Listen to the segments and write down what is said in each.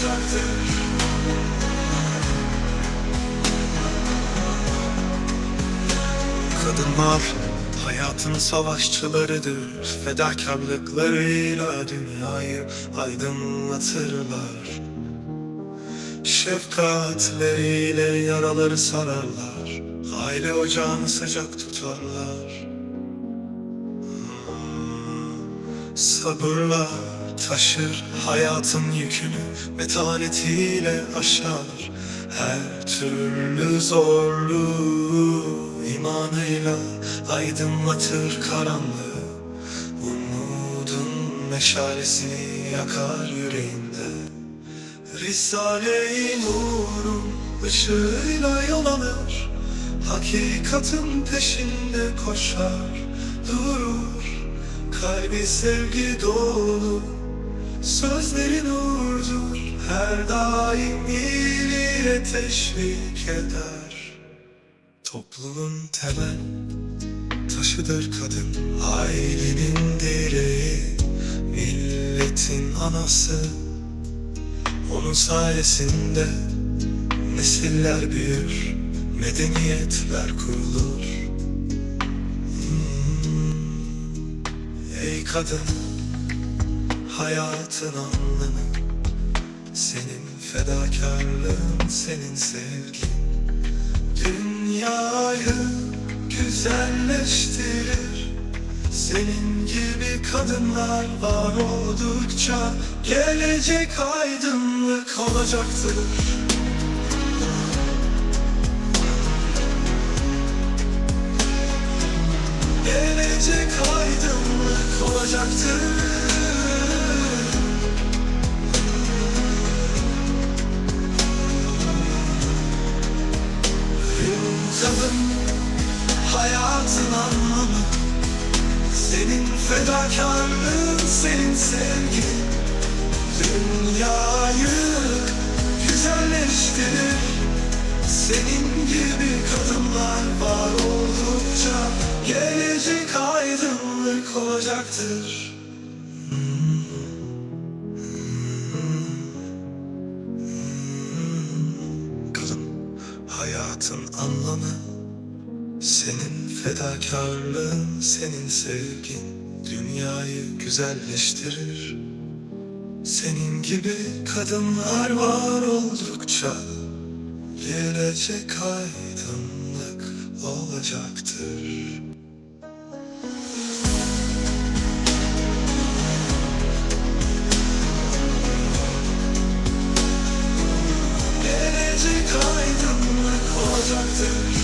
olacaktır Kadınlar hayatın savaşçılarıdır Fedakarlıklarıyla dünyayı aydınlatırlar. Şefkatleriyle yaraları sararlar Aile ocağını sıcak tutarlar. Hmm, sabırla taşır hayatın yükünü Metanetiyle aşar her türlü zorluğu imanıyla aydınlatır karanlığı. Umudun meşalesini yakar yüreğinde. Risale-i Nur'un ışığıyla yol alır. Hakikatin peşinde koşar Durur. Kalbi sevgi dolu Sözleri nurdur her daim iyiliğe teşvik eder. Toplumun temel taşıdır kadın Ailenin direği, milletin anası Onun sayesinde nesiller büyür, medeniyetler kurulur. Hmm. Ey kadın, hayatın anlamı. Senin fedakarlığın, senin sevgin. Dünyayı güzelleştirir. Senin gibi kadınlar var oldukça Gelecek aydınlık olacaktır. Gelecek aydınlık olacaktır Kadın hayatın anlamı Senin fedakarlığın, senin sevgin Dünyayı güzelleştirir Senin gibi kadınlar var oldukça. Gelecek aydınlık olacaktır hayatın anlamı Senin fedakarlığın, senin sevgin Dünyayı güzelleştirir. Senin gibi kadınlar var oldukça Gelecek aydınlık olacaktır aydınlık olacaktır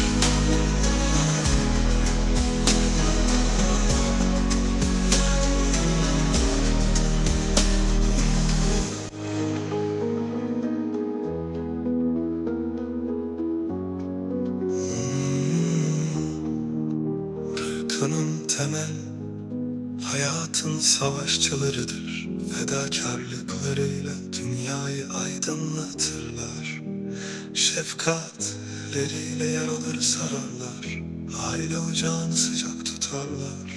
Kanın temel hayatın savaşçılarıdır. Fedakarlıklarıyla dünyayı aydınlatırlar Şefkatleriyle yaraları sararlar. Aile ocağını sıcak tutarlar